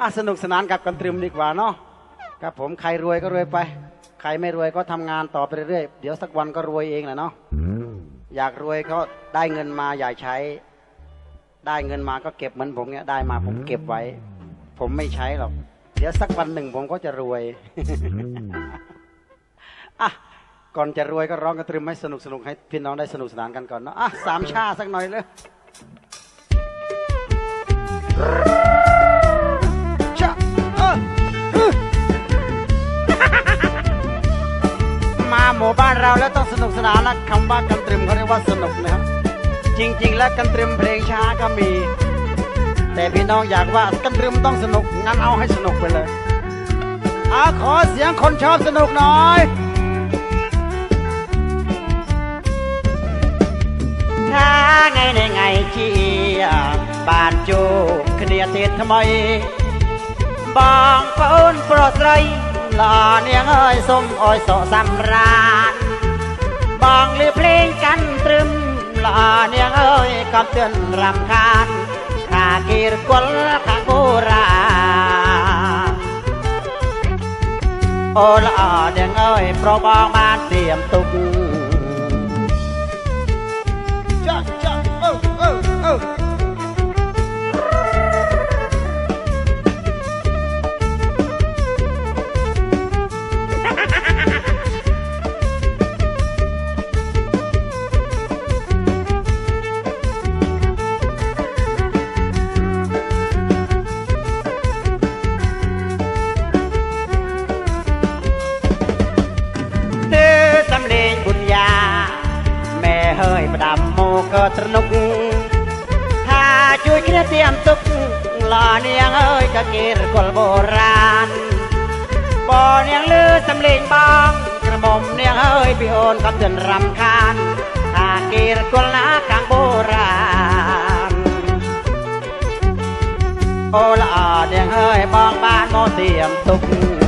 อะสนุกสนานกับกันตรึมดีกว่าเนาะครับผมใครรวยก็รวยไป ใครไม่รวยก็ทำงานต่อไปเรื่อยๆเดี๋ยวสักวันก็รวยเองแหละเนาะอยากรวยก็ได้เงินมาอย่าใช้ ได้เงินมาก็เก็บเหมือนผมเนี่ยได้มาผมเก็บไว้ ผมไม่ใช้หรอก เดี๋ยวสักวันหนึ่งผมก็จะรวยอะก่อนจะรวยก็ร้องกระตรึมให้สนุกสนุกให้พี่น้องได้สนุกสนานกันก่อนเนาะอะสามชาสักหน่อยเลย มู่บ้านเราแล้วต้องสนุกสนานนะคำว่ากันตรึมเขาเรียกว่าสนุกนะครับ จริง ๆ แล้วกันตรึมเพลงช้าก็มี แต่พี่น้องอยากว่ากันตรึมต้องสนุกงั้นเอาให้สนุกไปเลยอะขอเสียงคนชอบสนุกหน่อยถ้าไงในไงเชียบ้านจูเคลียติดทำไม บางคนโปรดไรหล่อเนียงเอ้ยส้มอ้อยโสสำราญบางลือเพลงกันตรึ ល្អនាងអើយសុំអោយសោសម្រានបងលឺភ្លេងកាន់ត្រឹមល្អនាងអើយកុំទឿនរំខានខាគិរគលខាងបុរាអូល្អនាងអើយប្របងបានត្រៀមទុកចាចាអូអូអូ ស្រនុកថាជួយគ្នាទៀមទុកលានាងអើយក៏គេរកលបុរាណបងនាងលឺសំលេងបងក្រមុំនាងអើយពីអូនក៏ទិនរំខានថាគេរកលណាខាងបុរាណអូល្អនាងអើយបងបានមកទៀមទុក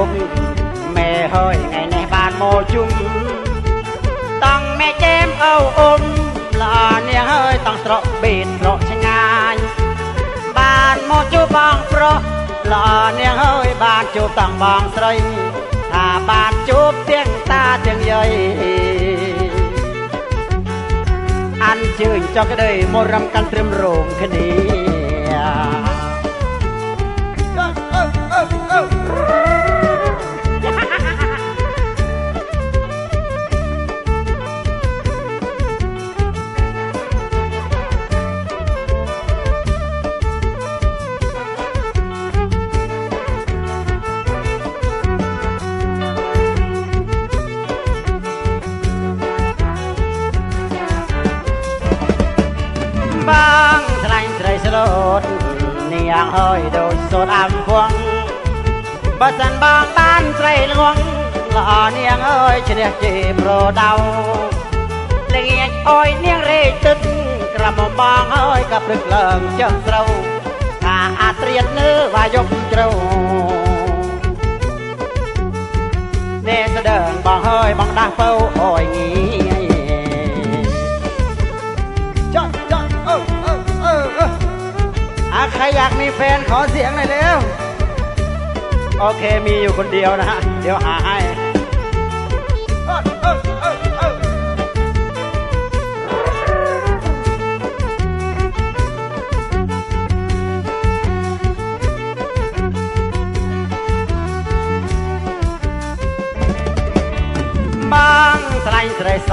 មុខមេហើយថ្ងៃនេះបានមកជុំតង់មេចែមអូអ៊ំល្អនេះហើយតង់ស្រក់បេតស្រក់ឆ្ងាយបានមកជួបបងប្រុសល្អនេះហើយបានជួបតង់បងស្រីថាបានជួបទាំងតាទាំងយាយអានជើញចុះក្តីមករំកាន់ត្រឹមរោងគ្នា เลิงเจ้าเตราถ้าอาเตรียนเนื้อว่ายกเตราเนสเดิงบางเฮ้ยบางดาเฝ้าอ้อยงี้ จ้าจ้าเออเออเออเอออ่ะใครอยากมีแฟนขอเสียงหน่อยเร็ว โอเคมีอยู่คนเดียวนะฮะ เดี๋ยวหาให้ បានស្រីស្រីស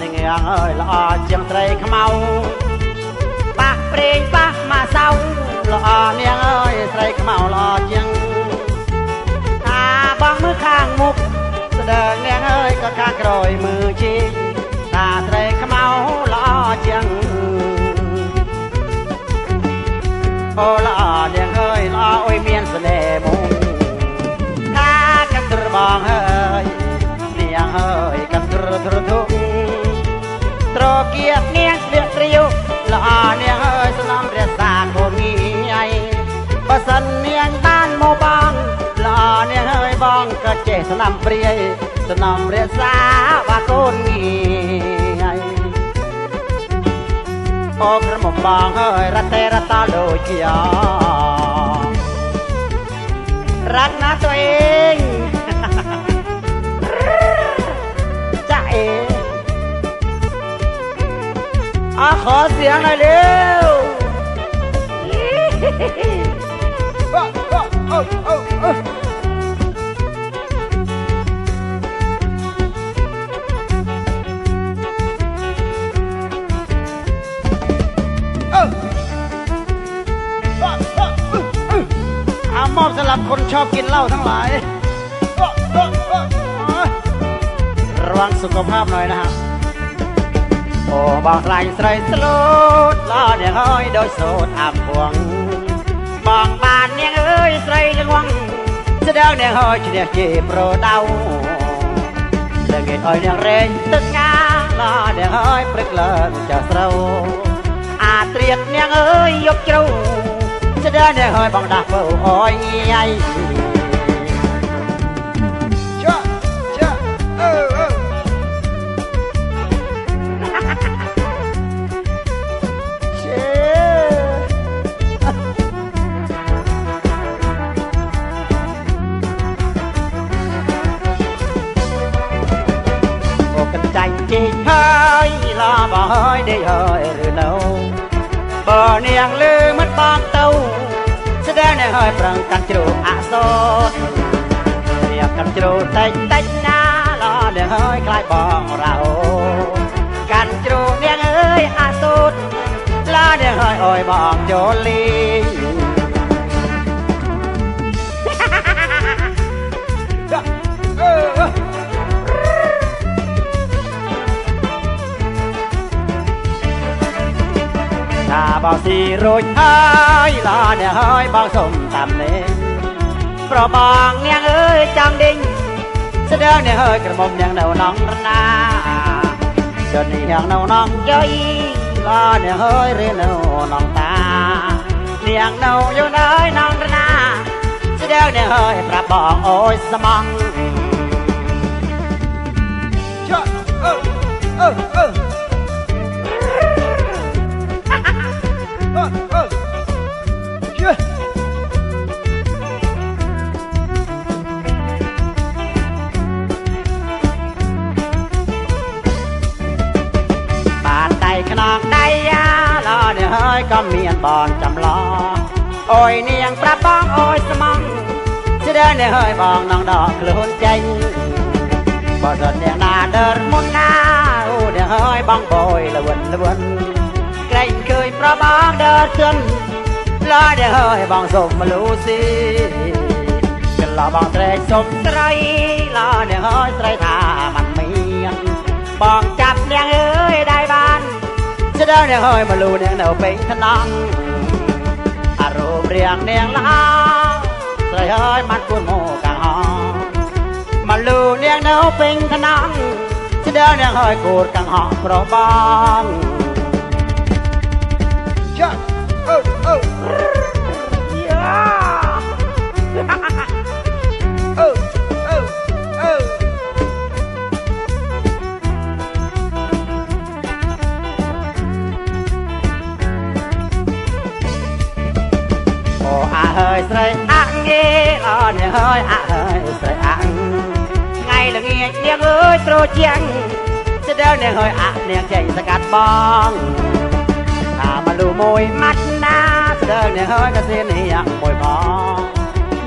នឹងអងអើយល្អជាងស្រីខ្មៅបាក់ព្រេងបាក់មកសៅល្អនាងអើយស្រីខ្មៅល្អជាងតាបងមើលខាងមុខ ដើងនាងអើយក៏ខាងក្រោយមើលជីតាត្រីខ្មៅល្អជាងអូល្អ ស្នាំព្រាយស្នាំរក្សាបាកូនងាយអូក្រមុំបងហើយរត់តែរត់តដូចជាรักนะตัวเองจ้าเองอาขอเสียงหน่อยเร็วอา มอบสำหรับคนชอบกินเหล้าทั้งหลาย ระวังสุขภาพหน่อยนะฮะ โอ้บอกลายស្រីស្លូតឡនាងអើយដោយសូតអាប់ួងបងបាននាងអើយស្រីលងងស្ដងនាងអើយឈ្នះជាប្រដៅលើគេអើយនាងរែងទឹកងាឡនាងអើយព្រឹកឡើងចាស់ស្រូវអាត្រៀតនាងអើយយកជ្រៅ ស្ដងនាងអើយបងដាស់បើអើយញ៉ៃចា ជ្រូកអសររៀបកាន់ជ្រូកតិចតិចណាឡានាងហើយខ្លាចបងរោកាន់ជ្រូកនាងអើយអសូតឡានាងហើយអើយបងចូលលីងថាបងស៊ីរួចហើយឡាអ្នកហើយបងសុំតាមនេះ ប្របងនាងអើយចង់ដេញស្ដើងអ្នកហើយក្រមុំនាងនៅនងរណាចុះនេះនាងនៅនងយាយឡាអ្នកហើយរៀននៅនងតានាងនៅយូនហើយនងរណាស្ដើងអ្នកហើយប្រាប់បងអូយស្មងចុះអឺអឺអឺ ហើយក៏មានបនចំឡអូយនាងប្រាប់បងអូយស្មងស្ដើនេះហើយបងនងដកខ្លួនចេញបើរត់នាងណាដើរមុនណាអូនេះហើយបងបយលវិនលវិនក្រែងឃើញប្របងដើរទិនឡនេះហើយបងសុំមលូស៊ីកន្លបងត្រែកសុំស្រីឡនេះហើយស្រីថាมันមានបងចាប់នាងអើយដៃបានស្ដើងនាងហើយមកលូនាងនៅពេញថ្នង់អរមរៀងនាងល្អស្រីហើយមិនគួរមកកាំងហងមកលូនាងនៅពេញថ្នង់ស្ដើងនាងហើយគួរកាំងហងប្របងចាអឺអឺ យស្រីអាក់ងេអនេះហើយអាហើយស្រីអាក់ថ្ងៃល្ងាចនាងអើយត្រជាងស្ដើនាងហើយអាក់នាងចេញសកាត់បងថាមកលូមួយម៉ាត់ណាស្ដើនាងហើយក៏សៀននេះមួយផង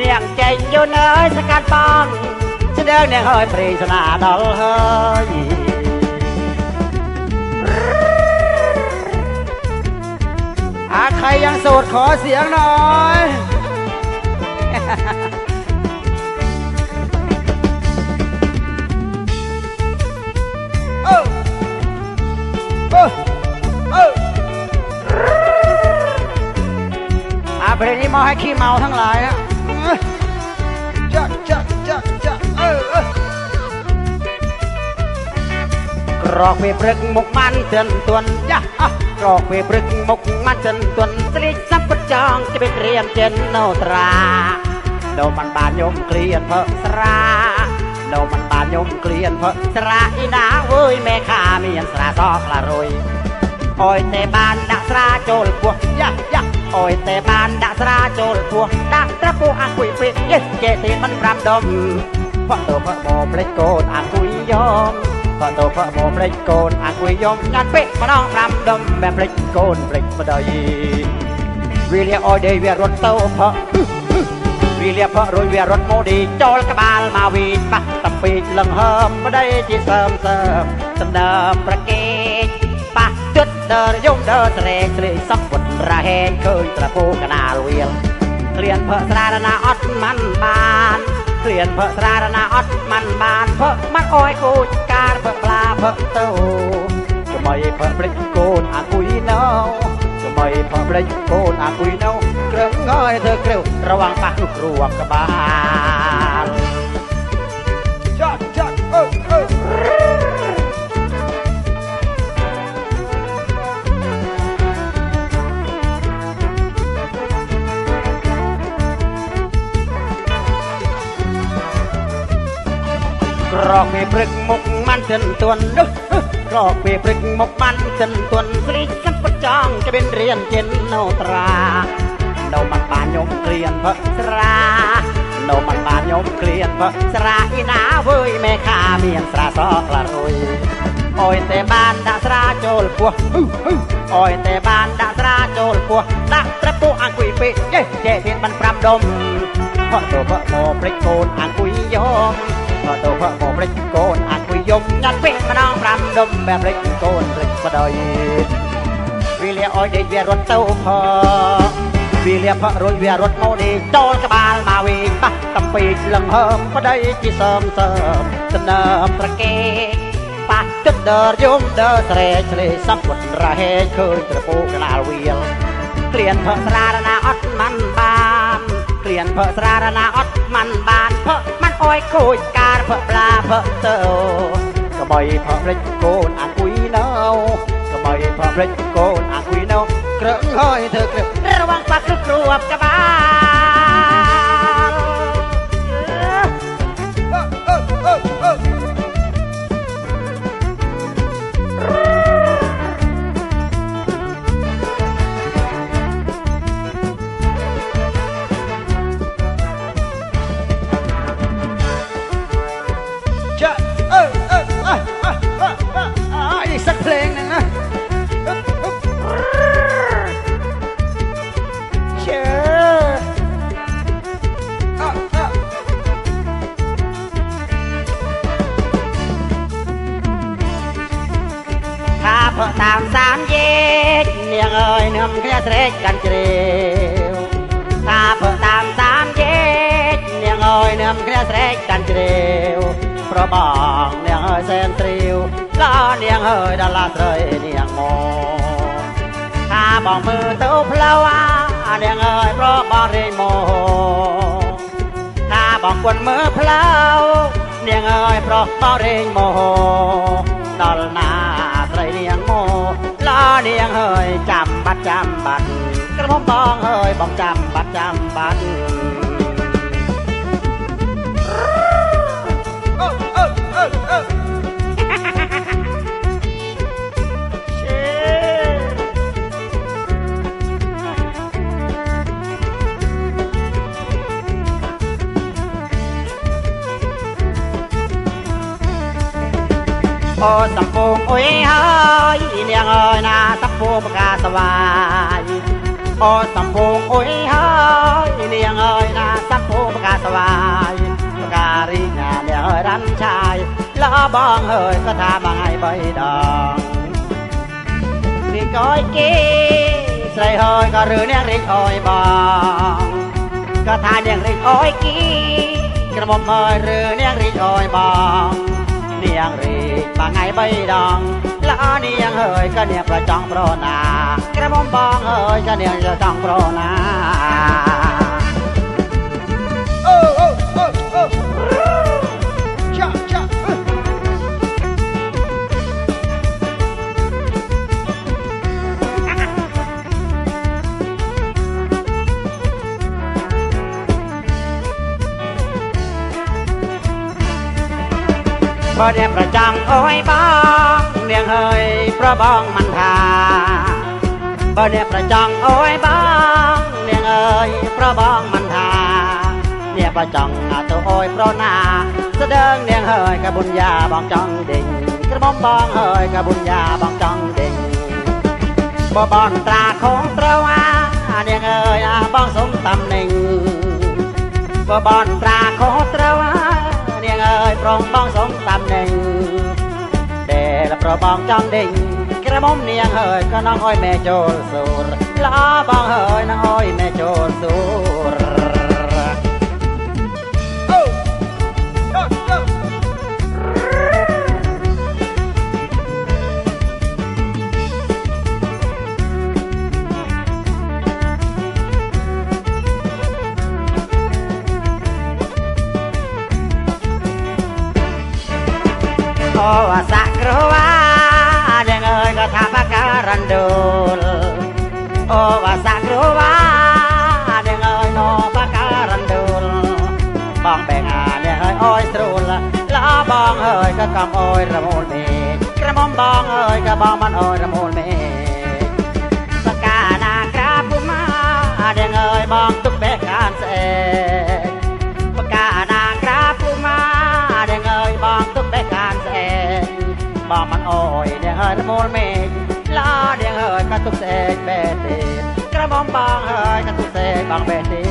នាងចេញយន្តអើយសកាត់បងស្ដើនាងហើយព្រេងស្នាដល់ហើយអាใครยังโสดขอเสียงหน่อย เพลงนี้มาให้ขี้เมาทั้งหลายฮะจักจักจักจักเออกรอกไปปรึกมกมันจนตวนจ้ะกรอกไปปรึกมกมันจนตวนตรีสัมปจองจะไปเตรียมเจนโนตรา នបានបានញោមក្លៀនផឹកស្រាដូនបានបានញោមក្លៀនផឹកស្រាអ៊ីណាអើយមេខាមានស្រាសខ្លារុយអើយតែបានដាក់ស្រាចូលពោះយ៉ាយ៉ាអើយតែបានដាក់ស្រាចូលពោះដាក់ត្រពុះអង្គុយពេកយេចេទៀនមិនប្រាប់ដុំផឹកទៅផឹកមកផ្លេចកូនអង្គុយយំផឹកទៅផឹកមកផ្លេចកូនអង្គុយយំញ៉ាត់ពេកម្ដង5ដុំបែផ្លេចកូនផ្លេចប្តីវាលាអើយដេវារត់ទៅផឹក វាលាផឹករួយវារត់មកឌីចូលក្បាលមកវីបាក់តាពីកលឹងហើមប្តីជាសើមសើមសម្ដើមប្រកេកប៉ះទឹកដើរយំដើរស្រែកស្រែកសក់វត្តរហែងឃើញត្រពូកណាលវាលក្លៀនផឹកស្រារណាអត់មិនបានក្លៀនផឹកស្រារណាអត់មិនបានផឹកមិនអោយគូចការផឹកប្លាផឹកទៅចាំឲ្យផឹកព្រិចកូនអង្គុយនៅ ចាំឲ្យផឹកព្រិចកូនអង្គុយនៅក្រឹងហើយធ្វើក្រៅរวังប៉ះគ្រោះគ្រួក្បាលចាត់ចាត់អឺអឺ ក្រកពេលព្រឹកមុខមិនទិនទន់នោះក្រកពេលព្រឹកមុខមិនទិនទន់ស្លីសិនបចង់ទៅមានរៀនចិននៅត្រានៅមិនបានញោមគ្រៀនបើស្រានៅមិនបានញោមគ្រៀនបើស្រាអ៊ីណាវើយមេខាមានស្រាសក្លារុយអើយតែបានដាក់ស្រាចូលពោះអើយតែបានដាក់ស្រាចូលពោះដាក់ត្រឹបពោះអង្គុយពេកចេះចេះមានបានប្រាប់ដុំហត់ទៅបើមកព្រិចកូនអង្គុយយំ កក៏ទៅផឹកមកព្រិចកូនអង្គុយយំញ៉ាត់ពេកម្ដង5ដុំបែបព្រិចកូនព្រិចបដយវាលាអោយដេកវារត់ទៅផវាលាផឹករួចវារត់មកនេះចូលក្បាលមកវិញបាក់តំពីកលឹងហើមប្តីជាសើមសើមស្នើមប្រកេកប៉ះទឹកដើរយំដើរស្រែកឆ្លេសັບវត្តរហែកឃើញត្រពូកណាលវាលក្លៀនផឹកស្រារណាអត់មិនបានក្លៀនផឹកស្រារណាអត់មិនបានផឹកមិនអោយខូចការផឹកប្លាផឹកទៅកបៃផឹករិចកូនអង្គុយនៅកបៃផឹករិចកូនអង្គុយនៅក្រឹងហើយធ្វើក្រឹងរวังប៉ះគ្រឹះគ្រួបក្បាល ស្រែកកាន់ជ្រាវតាបើតាមតាមយេកនាងអើយនាងគ្នាស្រែកកាន់ជ្រាវប្របងនាងអើយសែនត្រាវក៏នាងអើយដល់ឡាត្រីនាងមកថាបងមើលទៅផ្លូវអានាងអើយប្របងរេងមកថាបងគុណមើលផ្លូវនាងអើយប្រុសបងរេងមកដល់ណាត្រីនាងមក ល្អនាងអើយចាំបាត់ចាំបាត់ក្រមុំបងអើយបងចាំបាត់ចាំបាត់អឺអឺអឺអឺ អូសំពងអុយហើយនាងអើយណាតពូបកាសវាយអូសំពងអុយហើយនាងអើយណាតពូបកាសវាយបការីណានាងអើយរំឆាយលអបងហើយក៏ថាបងឲ្យបីដងនេះកយគេស្រីហើយក៏ឬនាងរីកអើយបងក៏ថានាងរីកអើយគីក្រមុំហើយឬនាងរីកអើយបង នាងរីកបាងៃបីដងល្អនាងហើយក៏នាងប្រចង់ប្រណាក្រមុំបងហើយក៏នាងចង់ប្រណា បើអ្នកប្រចាំអើយបងនាងហើយប្របងមិនថាបើអ្នកប្រចាំអើយបងនាងអើយប្របងមិនថាអ្នកប្រចាំអត់ទៅអើយប្រណាស្ដើងនាងហើយកបុญญาបងចង់ដេញក្រមុំបងហើយកបុญญาបងចង់ដេញបើបនត្រាខងត្រូវអានាងអើយអាបងសុំតំណែងបើបនត្រាខងត្រូវអានាងអើ យប្រងបងសុំតំណែងដែលប្របងចង់ដេញក្រមុំនាងហើយក៏នងអើយមេចូលសួរឡាបងហើយនងអើយមេចូលសួរ សាក់ក្រវ៉ានាងអើយក៏ថាបការ៉ាន់ដូលអូអាសាក់ក្រវ៉ានាងអើយណូបការ៉ាន់ដូលបងបែងអានាងអើយអើយស្រួលឡាបងអើយក៏កំអើយរមូលមេក្រមុំបងអើយក៏បងមិនអើយរមូលមេបកាណាក្រាពុមានាងអើយបងទុកបែកានស្អែ បងមិនអើយនាងអើយរមូលមេឡានាងអើយក៏ទុកស្អែកបែទេក្រមុំបងអើយក៏ទុកស្អែកបងបែទេ